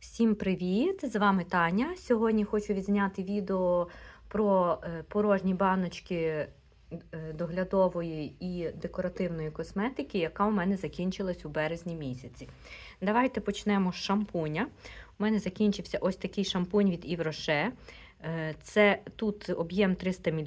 Всім привіт! З вами Таня. Сьогодні хочу відзняти відео про е, порожні баночки е, доглядової і декоративної косметики, яка у мене закінчилась у березні місяці. Давайте почнемо з шампуня. У мене закінчився ось такий шампунь від Yves Rocher. Е, Це тут об'єм 300 мл,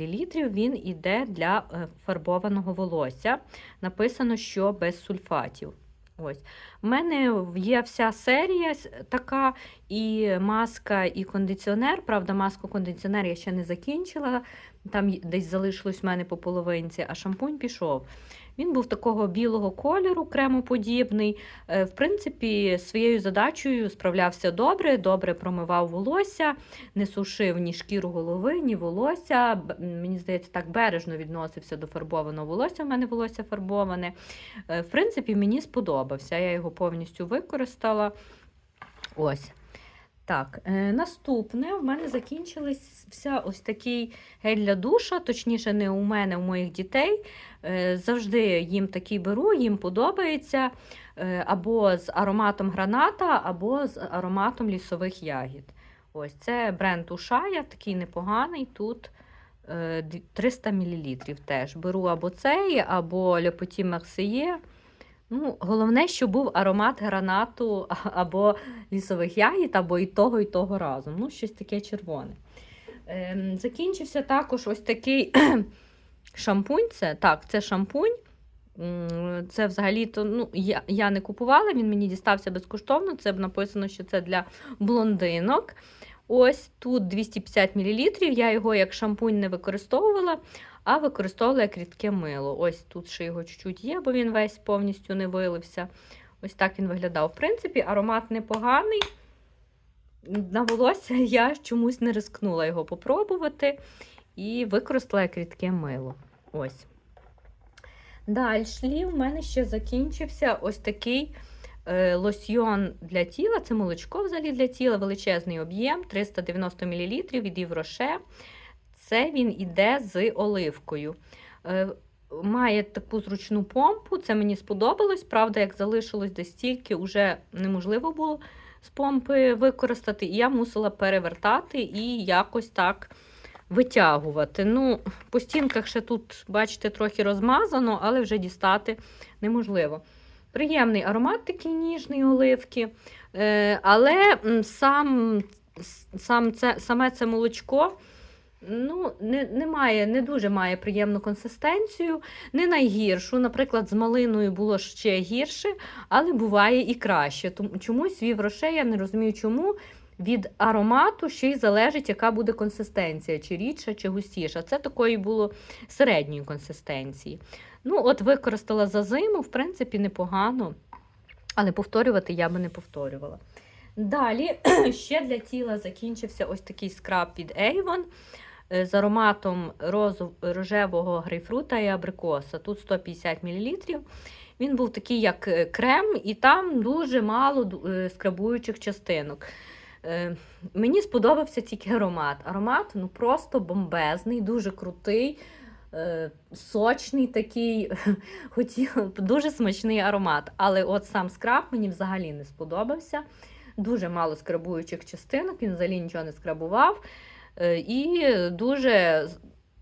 він іде для е, фарбованого волосся. Написано, що без сульфатів. Ось. У мене є вся серія така, і маска, і кондиціонер. Правда, маску кондиціонер я ще не закінчила. Там десь залишилось в мене по половинці, а шампунь пішов. Він був такого білого кольору, кремоподібний. Е, В принципі, своєю задачею справлявся добре, добре промивав волосся, не сушив ні шкіру голови, ні волосся. Мені здається, так бережно відносився до фарбованого волосся. У мене волосся фарбоване. Е, В принципі, мені сподобався. Я його повністю використала. Ось. Так, е, наступне в мене закінчився ось такий гель для душа, точніше, не у мене, у моїх дітей. Е, завжди їм такий беру, їм подобається. Е, або з ароматом граната, або з ароматом лісових ягід. Ось це бренд Ушая, такий непоганий. Тут е, 300 мл теж. Беру або цей, або Petit Marseillais. Ну, головне, щоб був аромат гранату або лісових ягід, або і того, і того разом. Ну, щось таке червоне. Ем, закінчився також ось такий шампунь. Це, так, це шампунь. Це взагалі-то ну, я, я не купувала, він мені дістався безкоштовно. Це написано, що це для блондинок. Ось тут 250 мл. Я його як шампунь не використовувала, а використовувала як рідке мило. Ось тут ще його чуть-чуть є, бо він весь повністю не вилився. Ось так він виглядав. В принципі, аромат непоганий. На волосся я чомусь не рискнула його попробувати і використала як рідке мило. Ось. Далі в мене ще закінчився ось такий е, лосьйон для тіла. Це молочко взагалі для тіла, величезний об'єм 390 мл від Rocher. Це він іде з оливкою. Е, Має таку зручну помпу, це мені сподобалось. Правда, як залишилось десь стільки, вже неможливо було з помпи використати, і я мусила перевертати і якось так витягувати. Ну, по стінках ще тут, бачите, трохи розмазано, але вже дістати неможливо. Приємний аромат такий ніжний оливки. Е, але сам, сам це, саме це молочко ну, не, не, має, не дуже має приємну консистенцію, не найгіршу. Наприклад, з малиною було ще гірше, але буває і краще. Тому чомусь вів роше, я не розумію, чому. Від аромату ще й залежить, яка буде консистенція, чи рідша, чи густіша. Це такої було середньої консистенції. Ну, от використала за зиму, в принципі, непогано, але повторювати я би не повторювала. Далі ще для тіла закінчився ось такий скраб від Avon з ароматом розу, рожевого грейпфрута і абрикоса. Тут 150 мл. Він був такий, як е, крем, і там дуже мало е, скрабуючих частинок. Е, Мені сподобався тільки аромат. Аромат ну просто бомбезний, дуже крутий, е, сочний такий, хотів, дуже смачний аромат. Але от сам скраб мені взагалі не сподобався. Дуже мало скрабуючих частинок, він взагалі нічого не скрабував. Е, І дуже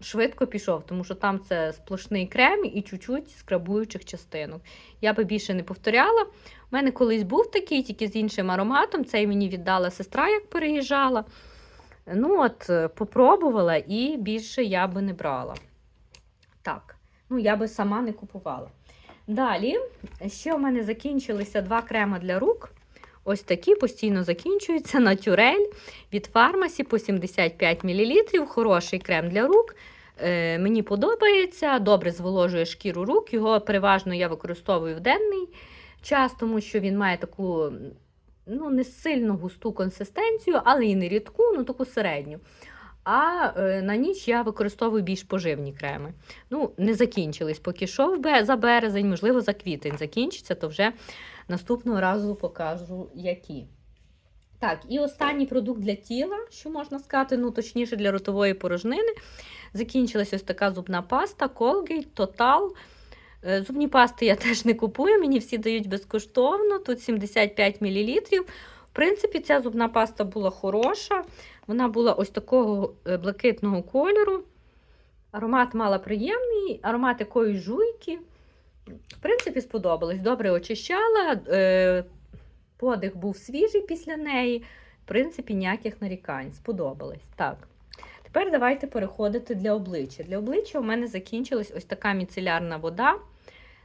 швидко пішов, тому що там це сплошний крем і чуть-чуть скрабуючих частинок. Я би більше не повторяла. У мене колись був такий, тільки з іншим ароматом. Цей мені віддала сестра, як переїжджала. Ну, от, е, попробувала і більше я би не брала. Так, ну я би сама не купувала. Далі, ще у мене закінчилися два крема для рук. Ось такі постійно закінчуються. Натюрель від фармасі по 75 мл. Хороший крем для рук. Е, мені подобається, добре зволожує шкіру рук. Його переважно я використовую в денний час, тому що він має таку ну, не сильно густу консистенцію, але і не рідку, ну таку середню. А е, на ніч я використовую більш поживні креми. Ну, не закінчились поки що за березень, можливо, за квітень закінчиться, то вже наступного разу покажу, які. Так, і останній продукт для тіла, що можна сказати, ну точніше для ротової порожнини. Закінчилась ось така зубна паста Colgate Total. Е, Зубні пасти я теж не купую, мені всі дають безкоштовно. Тут 75 мл. принципі, ця зубна паста була хороша. Вона була ось такого е, блакитного кольору. Аромат мала приємний, аромат якоїсь жуйки. В принципі, сподобалось. Добре очищала, е, подих був свіжий після неї. В принципі, ніяких нарікань. Сподобалось. Так. Тепер давайте переходити для обличчя. Для обличчя у мене закінчилась ось така міцелярна вода.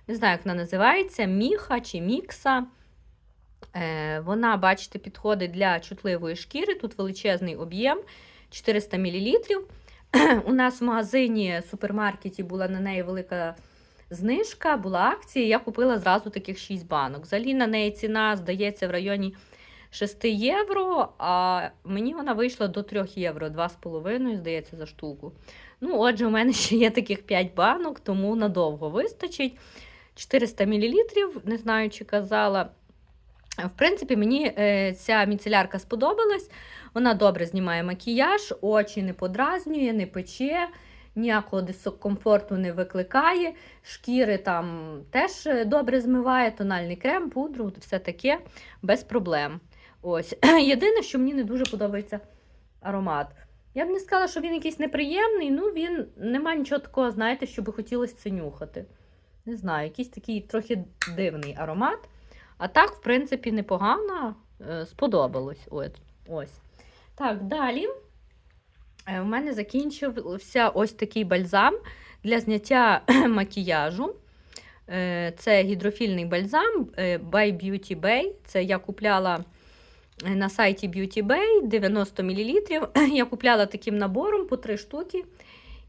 Не знаю, як вона називається, міха чи мікса. Е, вона, бачите, підходить для чутливої шкіри. Тут величезний об'єм 400 мл. У нас в магазині супермаркеті була на неї велика знижка, була акція. Я купила зразу таких 6 банок. Взагалі на неї ціна, здається, в районі 6 євро, а мені вона вийшла до 3 євро, 2,5, здається, за штуку. Ну, отже, у мене ще є таких 5 банок, тому надовго вистачить. 400 мл, не знаю, чи казала. В принципі, мені е, ця міцелярка сподобалась. Вона добре знімає макіяж, очі не подразнює, не пече, ніякого дискомфорту не викликає. Шкіри там теж е, добре змиває, тональний крем, пудру, все таке без проблем. Ось. Єдине, що мені не дуже подобається аромат. Я б не сказала, що він якийсь неприємний, ну він нема нічого такого, знаєте, що би хотілося це нюхати. Не знаю, якийсь такий трохи дивний аромат. А так, в принципі, непогано. е, Сподобалось. Ось. ось. Так, далі. Е, У мене закінчився ось такий бальзам для зняття макіяжу. Е, Це гідрофільний бальзам е, by Beauty Bay. Це я купляла на сайті Beauty Bay 90 мл. Я купляла таким набором по 3 штуки.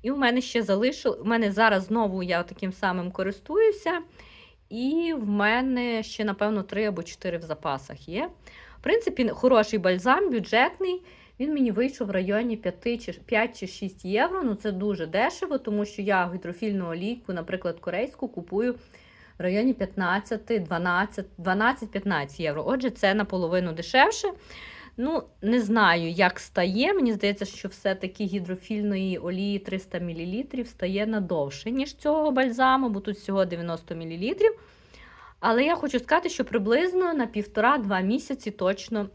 І у мене ще залишило. У мене зараз знову я таким самим користуюся. І в мене ще, напевно, 3 або 4 в запасах є. В принципі, хороший бальзам, бюджетний. Він мені вийшов в районі 5 чи, 5 чи 6 євро. Ну, це дуже дешево, тому що я гідрофільну олійку, наприклад, корейську, купую в районі 15, 12, 12-15 євро. Отже, це наполовину дешевше. Ну, не знаю, як стає. Мені здається, що все-таки гідрофільної олії 300 мл стає надовше, ніж цього бальзаму, бо тут всього 90 мл. Але я хочу сказати, що приблизно на 1,5-2 місяці точно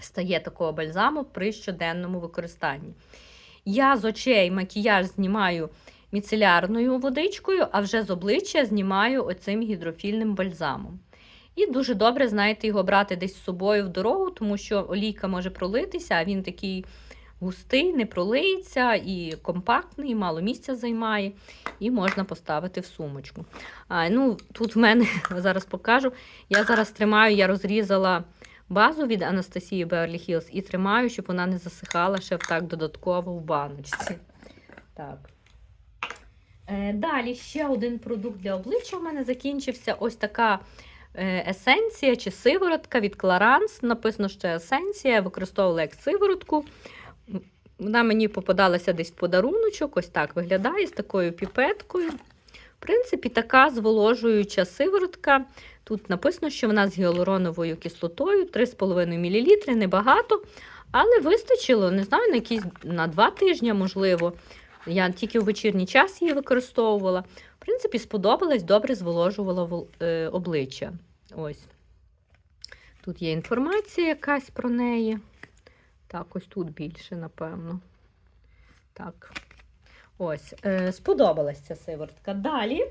стає такого бальзаму при щоденному використанні. Я з очей макіяж знімаю міцелярною водичкою, а вже з обличчя знімаю оцим гідрофільним бальзамом. І дуже добре, знаєте, його брати десь з собою в дорогу, тому що олійка може пролитися, а він такий густий, не пролиється, і компактний, і мало місця займає, і можна поставити в сумочку. А, ну, Тут в мене зараз покажу. Я зараз тримаю, я розрізала базу від Анастасії Beverly Hills і тримаю, щоб вона не засихала ще так додатково в баночці. Так. Е, Далі ще один продукт для обличчя у мене закінчився. Ось така е, есенція чи сиворотка від Clarins. Написано, що есенція, використовувала як сиворотку. Вона мені попадалася десь в подаруночок, ось так виглядає з такою піпеткою. В принципі, така зволожуюча сиворотка. Тут написано, що вона з гіалуроновою кислотою 3,5 мл, небагато, але вистачило, не знаю, на якісь на 2 тижні, можливо. Я тільки в вечірній час її використовувала. В принципі, сподобалась, добре зволожувала е, обличчя. Ось. Тут є інформація якась про неї. Так, ось тут більше, напевно. Так. Ось. Е, сподобалась ця сиворотка. Далі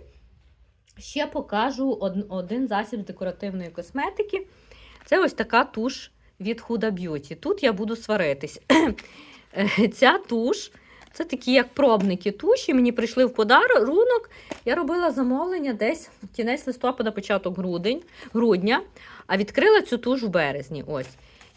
ще покажу од- один засіб декоративної косметики. Це ось така туш від Huda Beauty. Тут я буду сваритись. Ця туш. Це такі як пробники туші. Мені прийшли в подарунок. Я робила замовлення десь в кінець листопада, початок грудень, грудня, а відкрила цю туш в березні. Ось.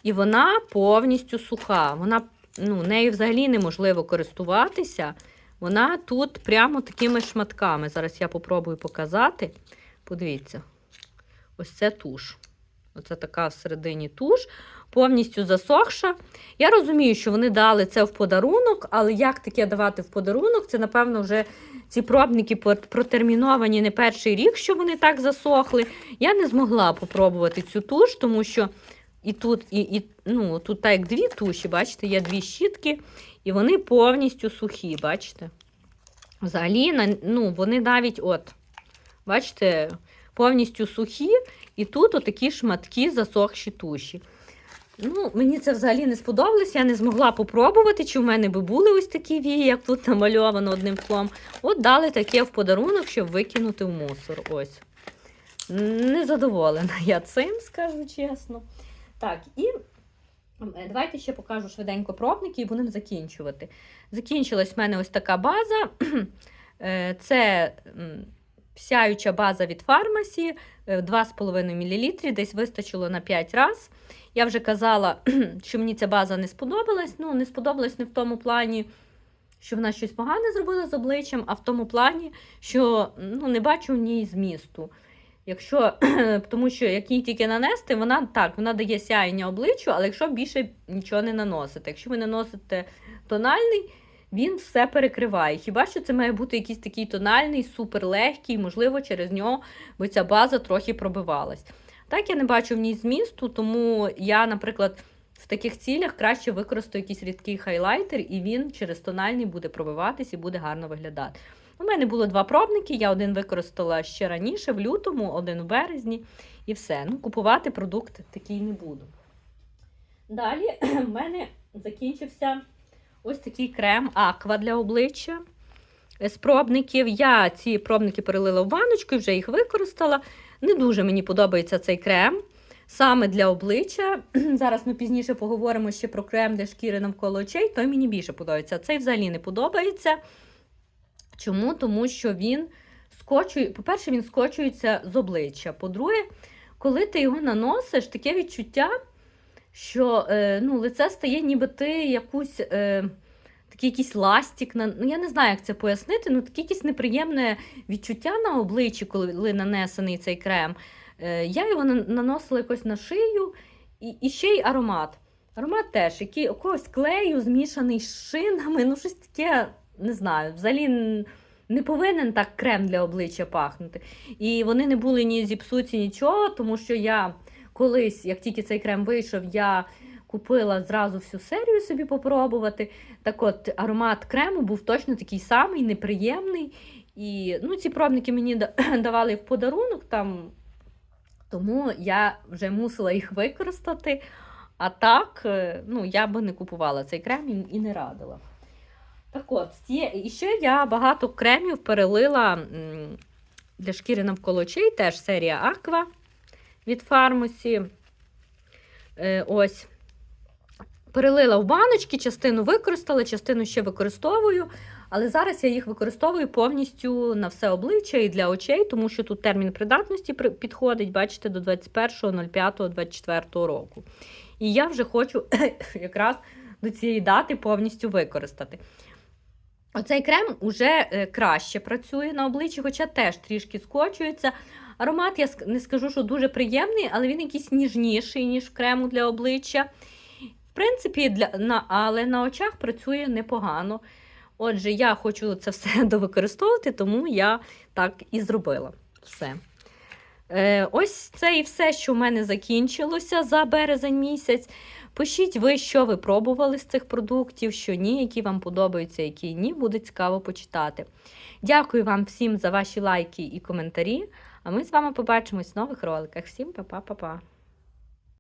І вона повністю суха. Вона, ну, нею взагалі неможливо користуватися. Вона тут прямо такими шматками. Зараз я попробую показати. Подивіться, ось це туш. Оце така всередині туш, повністю засохша. Я розумію, що вони дали це в подарунок, але як таке давати в подарунок? Це, напевно, вже ці пробники протерміновані не перший рік, що вони так засохли. Я не змогла попробувати цю туш, тому що і тут, і, і, ну, тут так як дві туші, бачите, є дві щітки, і вони повністю сухі, бачите? Взагалі, ну, вони навіть, от, бачите, повністю сухі, і тут отакі шматки засохші туші. Ну, мені це взагалі не сподобалося, я не змогла попробувати, чи в мене би були ось такі вії, як тут намальовано одним словом. От дали таке в подарунок, щоб викинути в мусор. Ось. Не задоволена я цим, скажу чесно. Так, і е, давайте ще покажу швиденько пробники і будемо закінчувати. Закінчилась в мене ось така база. Е, Це сяюча база від фармасі 2,5 мл, десь вистачило на 5 разів. Я вже казала, що мені ця база не сподобалась. Ну, не сподобалась не в тому плані, що вона щось погане зробила з обличчям, а в тому плані, що ну, не бачу в ній змісту. Якщо, тому що як її тільки нанести, вона так, вона дає сяєння обличчю, але якщо більше нічого не наносите. Якщо ви наносите тональний, він все перекриває. Хіба що це має бути якийсь такий тональний, суперлегкий, можливо, через нього би ця база трохи пробивалась. Так, я не бачу в ній змісту, тому я, наприклад, в таких цілях краще використаю якийсь рідкий хайлайтер, і він через тональний буде пробиватись і буде гарно виглядати. У мене було два пробники, я один використала ще раніше, в лютому, один в березні, і все. Ну, Купувати продукт такий не буду. Далі в мене закінчився ось такий крем Аква для обличчя з пробників. Я ці пробники перелила в баночку і вже їх використала. Не дуже мені подобається цей крем. Саме для обличчя. Зараз ми пізніше поговоримо ще про крем для шкіри навколо очей, той мені більше подобається. Цей взагалі не подобається. Чому? Тому що він скочує, по-перше, він скочується з обличчя. По-друге, коли ти його наносиш, таке відчуття, що е, ну, лице стає, ніби ти якусь. Е, Такий якийсь ластик, ну я не знаю, як це пояснити, ну таке якесь неприємне відчуття на обличчі, коли нанесений цей крем. Е, я його наносила якось на шию і ще й аромат. Аромат теж, який якогось клею змішаний з шинами, ну щось таке, не знаю, взагалі не повинен так крем для обличчя пахнути. І вони не були ні зіпсуті, нічого, тому що я колись, як тільки цей крем вийшов, я купила зразу всю серію собі попробувати. Так от, аромат крему був точно такий самий, неприємний. І ну, ці пробники мені давали в подарунок, там, тому я вже мусила їх використати. А так, е, ну, я би не купувала цей крем і, і не радила. Так от, і ще я багато кремів перелила для шкіри навколо очей, теж серія Аква від фармасі. Е, ось. Перелила в баночки, частину використала, частину ще використовую. Але зараз я їх використовую повністю на все обличчя і для очей, тому що тут термін придатності підходить, бачите, до 21.05.24 року. І я вже хочу якраз до цієї дати повністю використати. Оцей крем уже е, краще працює на обличчі, хоча теж трішки скочується. Аромат, я не скажу, що дуже приємний, але він якийсь ніжніший, ніж крему для обличчя. В принципі, для, на, але на очах працює непогано. Отже, я хочу це все довикористовувати, тому я так і зробила. Все. Е, ось це і все, що в мене закінчилося за березень місяць. Пишіть ви, що ви пробували з цих продуктів, що ні, які вам подобаються, які ні, буде цікаво почитати. Дякую вам всім за ваші лайки і коментарі. А ми з вами побачимось в нових роликах. Всім па-па-па-па!